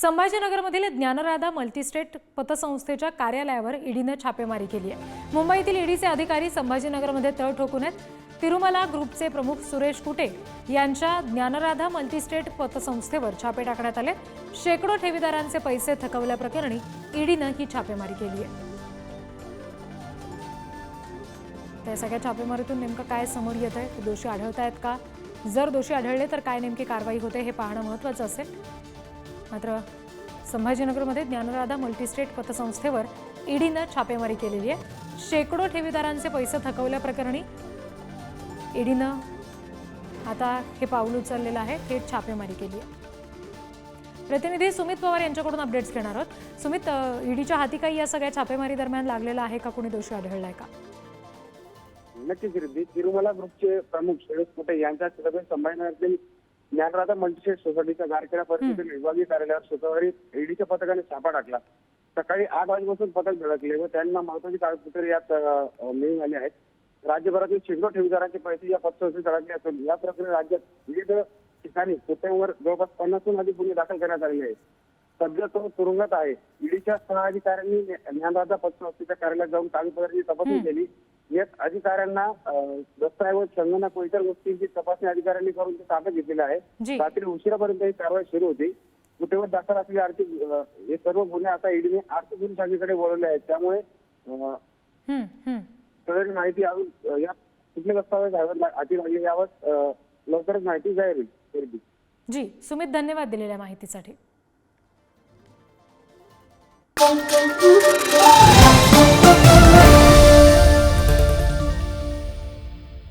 संभाजीनगरमधील Dnyanradha multi-state पतसंस्थेच्या कार्यालयावर ईडीनं छापेमारी केली आहे. मुंबईतील ईडीचे अधिकारी संभाजीनगरमध्ये तळ ठोकून आहेत. तिरुमला ग्रुपचे प्रमुख सुरेश कुटे यांच्या ज्ञानराधा मल्टीस्टेट पतसंस्थेवर छापे टाकण्यात आले. शेकडो ठेवीदारांचे पैसे थकवल्याप्रकरणी ईडीनं ही छापेमारी केली आहे. त्या सगळ्या छापेमारीतून नेमकं काय समोर येत आहे? दोषी आढळत आहेत का? जर दोषी आढळले तर काय नेमकी कारवाई होते हे पाहणं महत्त्वाचं असेल. मात्र संभाजीनगरमध्ये ज्ञानराधा मल्टीस्टेट पतसंस्थेवर ईडीनं छापेमारी केलेली आहे. शेकडो ठेवीदारांचे पैसे थकवल्याप्रकरणी ईडीनं आता हे पाऊल उचललेलं आहे थेट छापेमारी केली आहे. प्रतिनिधी सुमित पवार यांच्याकडून अपडेट्स घेणार आहोत. सुमित ईडीच्या हाती काही या सगळ्या छापेमारी दरम्यान लागलेला आहे का? कोणी दोषी आढळलाय का? नक्कीच तिरुमला ग्रुपचे प्रमुख सुरेश कुठे यांच्या सभेत संभाजीनगरातील ज्ञानराधा मल्टीस्टेट सोसायटीच्या गारखेडा परिषदेतील विभागीय कार्यालयावर शुक्रवारी ईडीच्या पथकाने छापा टाकला. सकाळी आठ वाजेपासून पथक धडकले व त्यांना महत्वाची कागदपत्रे यात मिळून आली आहेत. राज्यभरातील शेकडो ठेवीदारांचे पैसे या पतसंस्थेत अडकले असून या प्रकरणी राज्यात विविध ठिकाणी कुटुंबावर जवळपास पन्नासहून अधिक गुन्हे दाखल करण्यात आलेले आहेत. सध्या तो तुरुंगात आहे. ईडीच्या सहा अधिकाऱ्यांनी ज्ञानराधा पतसंस्थेच्या कार्यालयात जाऊन कागदपत्रांची तपासणी केली. यात अधिकाऱ्यांना दस्तऐवज संगणक व इतर गोष्टींची तपासणी अधिकाऱ्यांनी करून ते ताब्यात घेतलेलं आहे. रात्री उशिरापर्यंत ही कारवाई सुरू होती. कुठेवर दाखल असलेले आर्थिक हे सर्व गुन्हे आता ईडीने आर्थिक गुन्हे शाखेकडे वळवले आहेत. त्यामुळे. सदरील माहिती अजून या कुठले दस्तावेज हाती लागले यावर लवकरच माहिती जाहीर होईल. जी. सुमित धन्यवाद दिलेल्या माहितीसाठी.